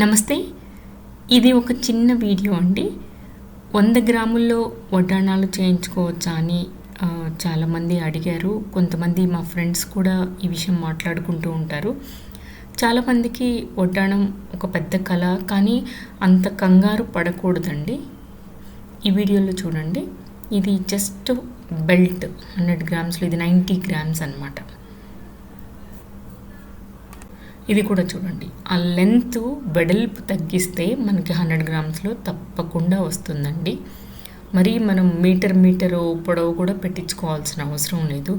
నమస్తే. ఇది ఒక చిన్న వీడియో అండి. వంద గ్రాముల్లో వడ్డాణాలు చేయించుకోవచ్చా అని చాలామంది అడిగారు. కొంతమంది మా ఫ్రెండ్స్ కూడా ఈ విషయం మాట్లాడుకుంటూ ఉంటారు. చాలామందికి వడ్డాణం ఒక పెద్ద కళ కానీ అంత కంగారు పడకూడదండి. ఈ వీడియోలో చూడండి. ఇది జస్ట్ బెల్ట్ హండ్రెడ్ గ్రామ్స్లో ఇది నైంటీ గ్రామ్స్ అన్నమాట. ఇది కూడా చూడండి. ఆ లెంత్ వెడల్పు తగ్గిస్తే మనకి హండ్రెడ్ గ్రామ్స్లో తప్పకుండా వస్తుందండి. మరి మనం మీటర్ మీటర్ పొడవు కూడా పెట్టించుకోవాల్సిన అవసరం లేదు.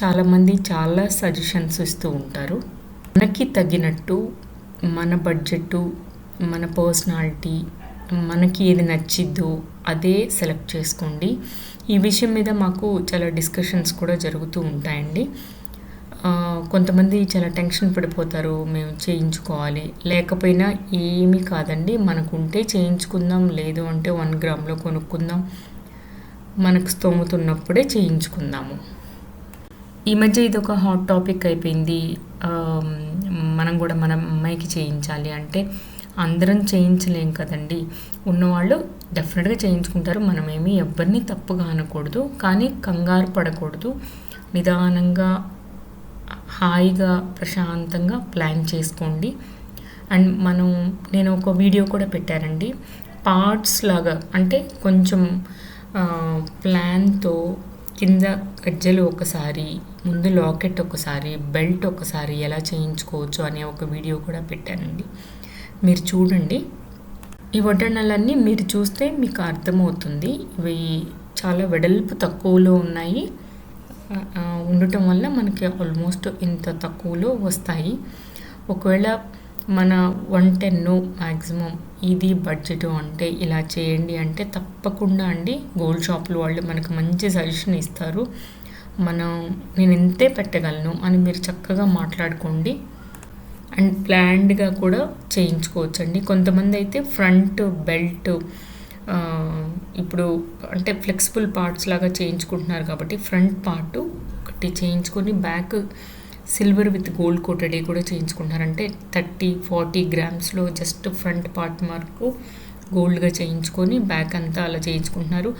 చాలామంది చాలా సజెషన్స్ ఇస్తూ ఉంటారు. మనకి తగినట్టు మన బడ్జెట్ మన పర్సనాలిటీ మనకి ఏది నచ్చిద్దో అదే సెలెక్ట్ చేసుకోండి. ఈ విషయం మీద మాకు చాలా డిస్కషన్స్ కూడా జరుగుతూ ఉంటాయండి. కొంతమంది చాలా టెన్షన్ పడిపోతారు మేము చేయించుకోవాలి. లేకపోయినా ఏమీ కాదండి మనకుంటే చేయించుకుందాం లేదు అంటే వన్ గ్రామ్లో కొనుక్కుందాం. మనకు స్తోమతున్నప్పుడే చేయించుకుందాము. ఈ మధ్య ఇది ఒక హాట్ టాపిక్ అయిపోయింది. మనం కూడా మన అమ్మాయికి చేయించాలి అంటే అందరం చేయించలేం కదండి. ఉన్నవాళ్ళు డెఫినెట్గా చేయించుకుంటారు. మనమేమి ఎవరిని తప్పుగా అనకూడదు. కానీ కంగారు పడకూడదు. నిదానంగా హాయిగా ప్రశాంతంగా ప్లాన్ చేసుకోండి. అండ్ మనం నేను ఒక వీడియో కూడా పెట్టానండి. పార్ట్స్ లాగా అంటే కొంచెం ప్లాన్తో కింద గజ్జలు ఒకసారి ముందు లాకెట్ ఒకసారి బెల్ట్ ఒకసారి ఎలా చేయించుకోవచ్చు అనే ఒక వీడియో కూడా పెట్టానండి. మీరు చూడండి. ఈ వడ్డనలన్నీ మీరు చూస్తే మీకు అర్థమవుతుంది. ఇవి చాలా వెడల్పు తక్కువలో ఉన్నాయి. ఉండటం వల్ల మనకి ఆల్మోస్ట్ ఇంత తక్కువలో వస్తాయి. ఒకవేళ మన వన్ టెన్ మ్యాక్సిమం ఇది బడ్జెట్ అంటే ఇలా చేయండి అంటే తప్పకుండా అండి. గోల్డ్ షాపులు వాళ్ళు మనకు మంచి సజెషన్ ఇస్తారు. మనం నేను ఇంతే పెట్టగలను అని మీరు చక్కగా మాట్లాడుకోండి. అండ్ ప్లాన్డ్గా కూడా చేయించుకోవచ్చండి. కొంతమంది అయితే ఫ్రంట్ బెల్ట్ ఇప్పుడు అంటే ఫ్లెక్సిబుల్ పార్ట్స్ లాగా చేయించుకుంటున్నారు కాబట్టి ఫ్రంట్ పార్ట్ ఒకటి చేయించుకొని back silver with gold coated కూడా చేయించుకుంటున్నారు. అంటే థర్టీ ఫార్టీ గ్రామ్స్లో జస్ట్ ఫ్రంట్ పార్ట్ మార్కు గోల్డ్గా చేయించుకొని బ్యాక్ అంతా అలా చేయించుకుంటున్నారు.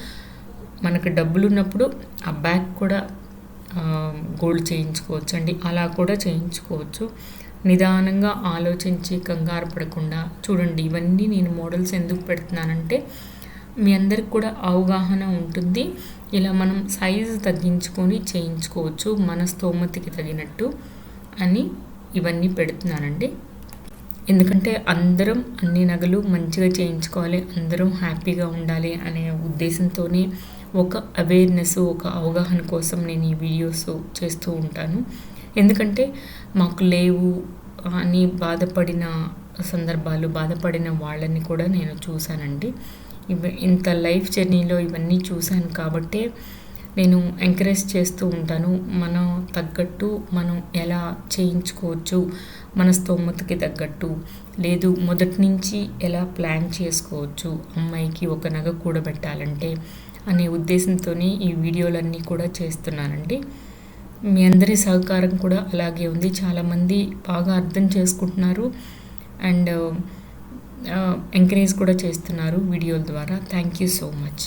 మనకు డబ్బులు ఉన్నప్పుడు ఆ బ్యాక్ కూడా గోల్డ్ చేయించుకోవచ్చు అండి అలా కూడా చేయించుకోవచ్చు. నిదానంగా ఆలోచించి కంగారు పడకుండా చూడండి ఇవన్నీ నేను మోడల్స్ ఎందుకు పెడుతున్నానంటే మీ అందరికి కూడా అవగాహన ఉంటుంది. ఇలా మనం సైజు తగ్గించుకొని చేయించుకోవచ్చు మన స్తోమతికి తగినట్టు అని ఇవన్నీ పెడుతున్నానండి. ఎందుకంటే అందరం అన్ని నగలు మంచిగా చేయించుకోవాలి అందరం హ్యాపీగా ఉండాలి అనే ఉద్దేశంతోనే ఒక అవేర్నెస్ ఒక అవగాహన కోసం నేను ఈ వీడియోస్ చేస్తూ ఉంటాను. ఎందుకంటే మాకు లేవు అని బాధపడిన సందర్భాలు బాధపడిన వాళ్ళని కూడా నేను చూశానండి. ఇవి ఇంత లైఫ్ జర్నీలో ఇవన్నీ చూశాను కాబట్టే నేను ఎంకరేజ్ చేస్తూ ఉంటాను. మనం తగ్గట్టు మనం ఎలా చేయించుకోవచ్చు? మన స్తోమతకి తగ్గట్టు. లేదు మొదటి నుంచి ఎలా ప్లాన్ చేసుకోవచ్చు? అమ్మాయికి ఒక నగ కూడబెట్టాలంటే అనే ఉద్దేశంతోనే ఈ వీడియోలన్నీ కూడా చేస్తున్నానండి. మీ అందరి సహకారం కూడా అలాగే ఉంది. చాలామంది బాగా అర్థం చేసుకుంటున్నారు. అండ్ ఎంకరేజ్ కూడా చేస్తున్నారు వీడియోల ద్వారా. Thank you so much.